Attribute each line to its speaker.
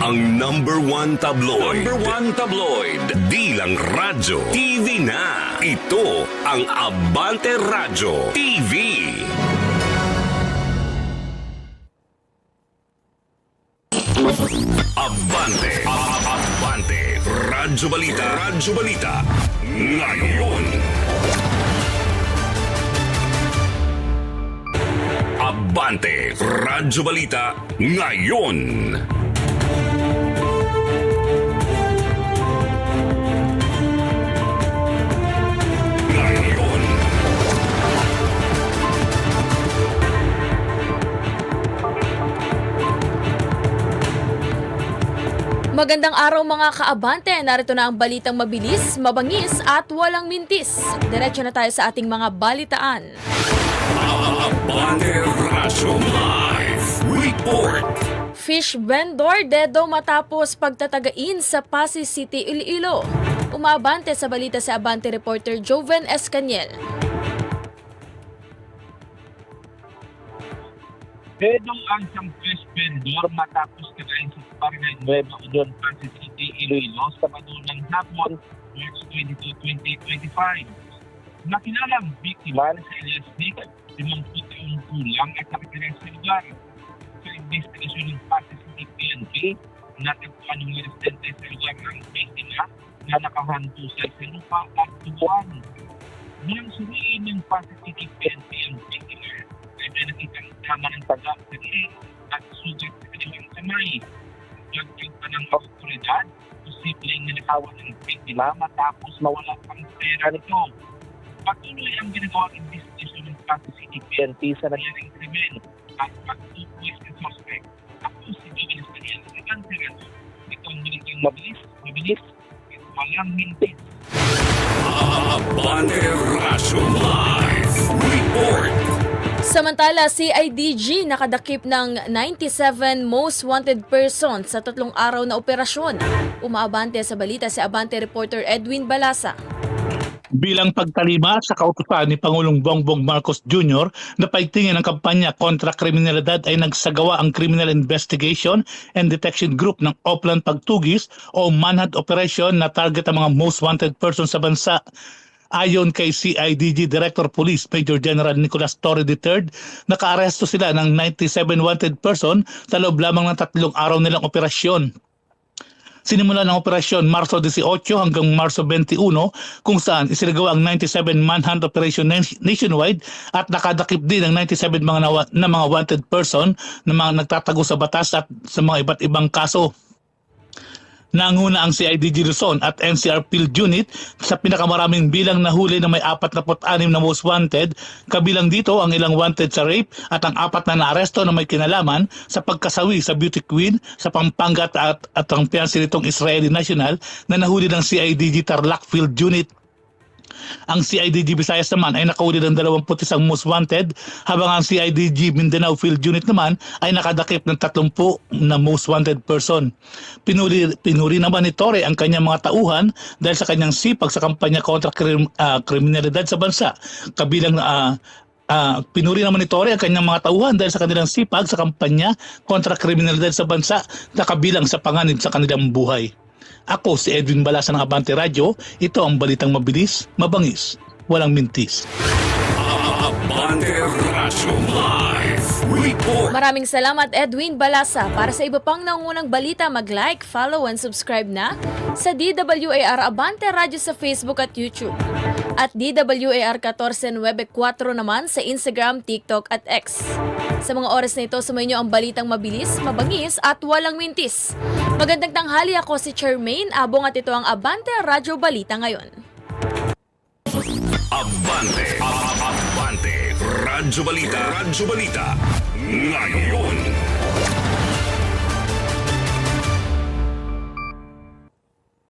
Speaker 1: Ang number one tabloid. Number one tabloid. Di lang radyo. TV na. Ito ang Abante Radyo TV. Abante. Abante. Radyo Balita. Radyo Balita. Ngayon. Abante. Radyo Balita. Ngayon.
Speaker 2: Magandang araw mga kaabante. Narito na ang balitang mabilis, mabangis at walang mintis. Diretso na tayo sa ating mga balitaan.
Speaker 1: Abante Radyo Live Report.
Speaker 2: Fish vendor dedo matapos pagtatagain sa Pasig City, Iloilo. Umabante sa balita sa Abante reporter Joven Escaniel.
Speaker 3: Dedong ang isang fish vendor matapos kagayin sa Barangay Nueva Union, Pasig City, Iloilo sa madunang hapon, March 22, 2025. Nakilalang biktima sa LSD, 50 taong kulang at nakatira sa lugar. Sa investigasyon ng Pasig City PNP, natagpuan ng residente sa lugar ng biktima na nakahantusay sa lupa at tubuan. Nang suriin ng Pasig City PNP ang biktima, ay may nakitang ng taga at sugat sa kanilang kamay. Pagkag pa ng otoridad, posibleng ninakawan ng biktima matapos mawala ang pera nito. Patuloy ang ginagawang investigation ng Pasig City PNP sa nangyaring krimen at pagtutuloy sa suspect. Ako si Joel Escaniel sa Kantiran. Ito ang balitang mabilis, mabilis, at walang mintis.
Speaker 1: Abante Live Report.
Speaker 2: Samantala, CIDG nakadakip ng 97 most wanted persons sa tatlong araw na operasyon. Umaabante sa balita si Abante reporter Edwin Balasa.
Speaker 4: bilang pagtalima sa kautusan ni Pangulong Bongbong Marcos Jr. na paigtingin ng kampanya kontra kriminalidad ay nagsagawa ang Criminal Investigation and Detection Group ng Oplan Pagtugis o Manhunt Operation na target ang mga most wanted persons sa bansa. Ayon kay CIDG Director Police Major General Nicolas Torre III, nakaaresto sila ng 97 wanted person sa loob lamang ng tatlong araw nilang operasyon. Sinimula ng operasyon Marso 18 hanggang Marso 21 kung saan isinagawa ang 97 manhunt operation nation- nationwide at nakadakip din ang 97 mga nawa, na mga wanted person na mga nagtatago sa batas at sa mga iba't ibang kaso. Nanguna ang CIDG Luzon at NCR Field Unit sa pinakamaraming bilang na huli na may 46 na most wanted, kabilang dito ang ilang wanted sa rape at ang apat na naaresto na may kinalaman sa pagkasawi sa beauty queen sa Pampanga at, at ang piyansi nitong Israeli national na nahuli ng CIDG Tarlac Field Unit. Ang CIDG Visayas naman ay nakahuli ng 21 most wanted habang ang CIDG Mindanao Field Unit naman ay nakadakip ng 30 na most wanted person. Pinuri, pinuri naman ni Torre ang kanyang mga tauhan dahil sa kanyang sipag sa kampanya kontra krim, ah, kriminalidad sa bansa. Kabilang ah, ah, pinuri naman ni Torre ang kanyang mga tauhan dahil sa kanilang sipag sa kampanya kontra kriminalidad sa bansa na kabilang sa panganib sa kanilang buhay. Ako si Edwin Balasa ng Abante Radio. Ito ang balitang mabilis, mabangis, walang mintis.
Speaker 1: Abante Radyo Live Report.
Speaker 2: Maraming salamat Edwin Balasa. Para sa iba pang nangunang balita, mag-like, follow, and subscribe na sa DWAR Abante Radio sa Facebook at YouTube. At DWAR 14 Webe 4 naman sa Instagram, TikTok at X. Sa mga oras na ito, sumayin ang balitang mabilis, mabangis at walang mintis. Magandang tanghali ako si Charmaine Abong at ito ang Abante Radio Balita ngayon.
Speaker 1: Abante. Abante. Radyo Balita. Radyo Balita. Ngayon.